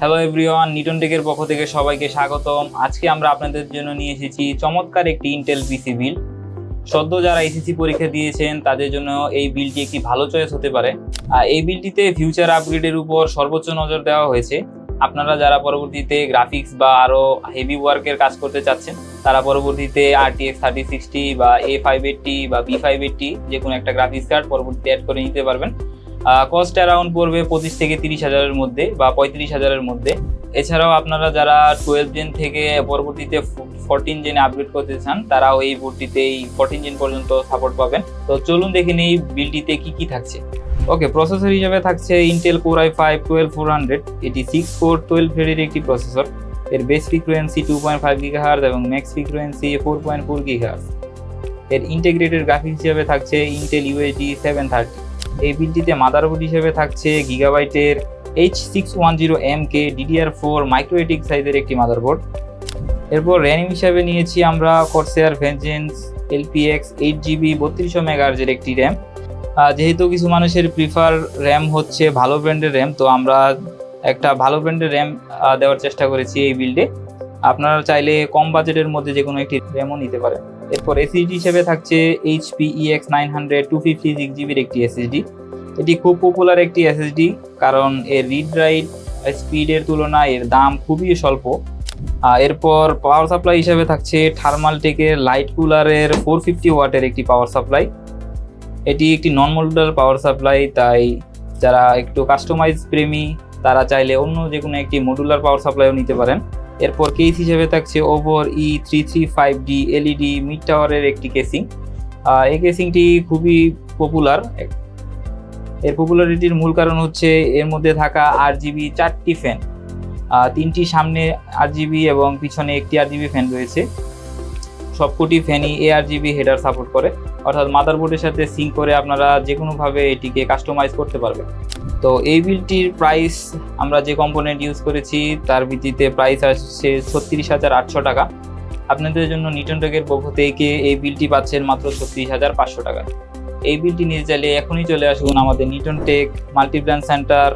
Hello everyone নিটন টেকের পক্ষ থেকে সবাইকে স্বাগতম। আজকে আমরা আপনাদের জন্য নিয়ে এসেছি চমৎকার একটি ইন্টেল পিসি বিল সদ্য যারা এসএসসি পরীক্ষা দিয়েছেন, তাদের জন্য এই বিলটি একটি ভালো চয়েস হতে পারে। আর এই বিলটিতে ফিউচার আপগ্রেডের উপর সর্বোচ্চ নজর দেওয়া হয়েছে। আপনারা যারা পরবর্তীতে গ্রাফিক্স বা আরও হেভি ওয়ার্কের কাজ করতে চাচ্ছেন, তারা পরবর্তীতে আরটিএক্স থার্টি সিক্সটি বা এ ফাইভ এইটটি বা বি ফাইভ এইটটি যে কোনো একটা গ্রাফিক্স কার্ড পরবর্তীতে অ্যাড করে নিতে পারবেন। কস্ট অ্যারাউন্ড পড়বে পঁচিশ থেকে তিরিশ হাজারের মধ্যে বা পঁয়ত্রিশ হাজারের মধ্যে। এছাড়াও আপনারা যারা টুয়েলভ জেন থেকে পরবর্তীতে ফোরটিন জেনে আপগ্রেড করতে চান, তারাও এই বোর্ডটিতে এই ফোরটিন জেন পর্যন্ত সাপোর্ট পাবেন। তো চলুন দেখে নিই বিলটিতে কি কি থাকছে। ওকে প্রসেসর হিসেবে থাকছে Intel core i five twelve four hundred এটি সিক্স কোর টুয়েলভ থ্রেডের একটি প্রসেসর এর base frequency two point five gigahertz এবং max frequency four point four gigahertz এর ইন্টিগ্রেটেড গ্রাফিক্স হিসেবে থাকছে ইন্টেল ইউএসডি সেভেন থার্টি এই বিলটিতে মাদারবোর্ড হিসেবে থাকছে গিগাবাইটের H six one zero M K DDR four micro ATX সাইজের একটি মাদারবোর্ড এরপর র্যাম হিসাবে নিয়েছি আমরা Corsair Vengeance LPX eight GB বত্রিশশো মেগাহার্জের একটি র্যাম যেহেতু কিছু মানুষের প্রিফার র্যাম হচ্ছে ভালো ব্র্যান্ডের র্যাম তো আমরা একটা ভালো ব্র্যান্ডের র্যাম দেওয়ার চেষ্টা করেছি এই বিল্ডে আপনারা চাইলে কম বাজেটের মধ্যে যে কোনো একটি র্যামও নিতে পারেন। এরপর এসএসডি হিসেবে থাকছে HP EX nine hundred two fifty six জিবির একটি এসএসডি এটি খুব পপুলার একটি এসএসডি কারণ এর রিড রাইট স্পিডের তুলনায় এর দাম খুবই স্বল্প। এরপর পাওয়ার সাপ্লাই হিসেবে থাকছে থার্মাল টেকের লাইট কুলারের ফোর ফিফটি ওয়াটের একটি পাওয়ার সাপ্লাই এটি একটি নন মডুলার পাওয়ার সাপ্লাই তাই যারা একটু কাস্টমাইজ প্রেমী, তারা চাইলে অন্য যে কোনো একটি মডুলার পাওয়ার সাপ্লাইও নিতে পারেন। এরপর কেস হিসেবে থাকছে over E three three five D LED mid টাওয়ারের একটি কেসিং এই কেসিংটি খুবই পপুলার এর পপুলারিটির মূল কারণ হচ্ছে এর মধ্যে থাকা আর জিবি চারটি ফ্যান তিনটি সামনে আর জিবি এবং পিছনে একটি আর জিবি ফ্যান রয়েছে। সবকটি ফ্যানই A R GB header support করে। অর্থাৎ মাদারবোর্ডের সাথে সিঙ্ক করে আপনারা যে কোনোভাবে এটিকে কাস্টমাইজ করতে পারবেন। তো এই বিলটির প্রাইস আমরা যে কম্পোনেন্ট ইউজ করেছি, তার ভিত্তিতে প্রাইস আসছে ছত্রিশ হাজার আটশো টাকা। আপনাদের জন্য নিটন টেকের পক্ষ থেকে এই বিলটি পাচ্ছেন মাত্র ছত্রিশ হাজার পাঁচশো টাকা। এই বিলটি নিয়ে চাইলে এখনই চলে আসুন আমাদের নিটন tech Multiplan center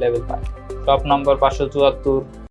level five top number পাঁচশো চুয়াত্তর